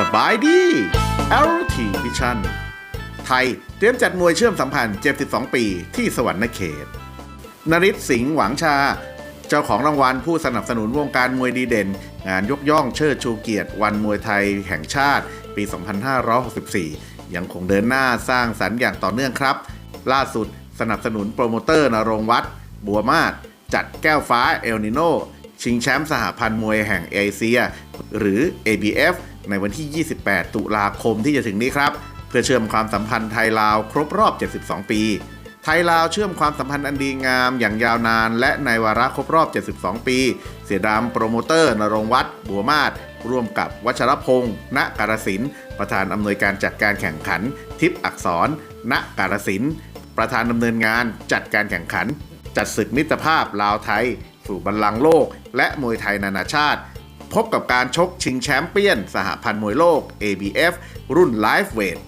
สบายดี LT Vision ไทย เตรียมจัดมวยเชื่อมสัมพันธ์ 72 ปีที่สวรรณเขต นริศสิงห์หวังชา เจ้าของรางวัลผู้สนับสนุนวงการมวยดีเด่น งานยกย่องเชิดชูเกียรติวันมวยไทยแห่งชาติ ปี 2564 ยังคงเดินหน้าสร้างสรรค์อย่างต่อเนื่องครับ ล่าสุดสนับสนุนโปรโมเตอร์นรงวัดบัวมาศจัดแก้วฟ้าเอลนิโนชิงแชมป์สหพันธ์มวยแห่งเอเชีย หรือ ABF ในวันที่ 28 ตุลาคมที่จะถึงนี้ครับ เพื่อเชื่อมความสัมพันธ์ไทยลาวครบรอบ 72 ปี ไทยลาวเชื่อมความสัมพันธ์อันดีงามอย่างยาวนาน และในวาระครบรอบ 72 ปี เสียดามโปรโมเตอร์นรงวัดบัวมาศร่วมกับวัชรพงศ์ณการสินธุ์ประธานอำนวยการจัดการแข่งขัน ทิพย์อักษร ณการสินธุ์ ประธานดำเนินงานจัดการแข่งขัน จัดศึกมิตรภาพลาวไทย สู่บัลลังโลก และมวยไทยนานาชาติ พบกับการชกชิงแชมป์เปี้ยน สหพันธ์มวยโลก ABF รุ่นไลฟ์เวท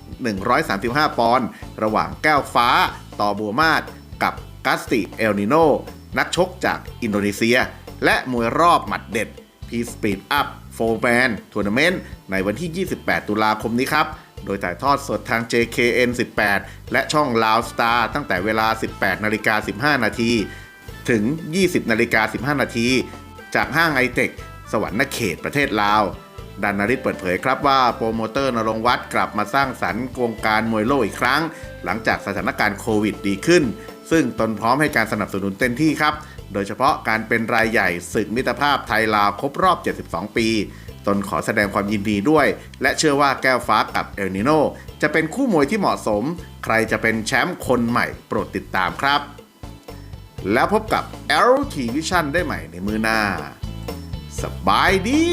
135 ปอนด์ระหว่างแก้วฟ้า ต่อบัวมาศกับกัสติเอลนิโนนักชกจากอินโดนีเซีย และมวยรอบหมัดเด็ด P Speed Up 4 Man Tournament ในวันที่ 28 ตุลาคมนี้ครับ โดยถ่ายทอดสดทาง JKN 18 และช่อง Loud Star ตั้งแต่เวลา 18นาฬิกา15 นาที ถึง 20นาฬิกา15 นาที จากห้างไอเทคสวรรค์เขตประเทศลาวดันนาริศเปิดเผยครับว่าโปรโมเตอร์นรงวัดกลับมาสร้างสรรค์วงการมวยโลกอีกครั้ง หลังจากสถานการณ์โควิดดีขึ้น ซึ่งตนพร้อมให้การสนับสนุนเต็มที่ครับ โดยเฉพาะการเป็นรายใหญ่ศึกมิตรภาพไทยลาวครบรอบ 72 ปี ตนขอแสดงความยินดีด้วย และเชื่อว่าแก้วฟ้ากับเอลนิโนจะเป็นคู่มวยที่เหมาะสม ใครจะเป็นแชมป์คนใหม่โปรดติดตามครับ แล้วพบกับ LT Vision ได้ใหม่ในมือหน้า สบายดี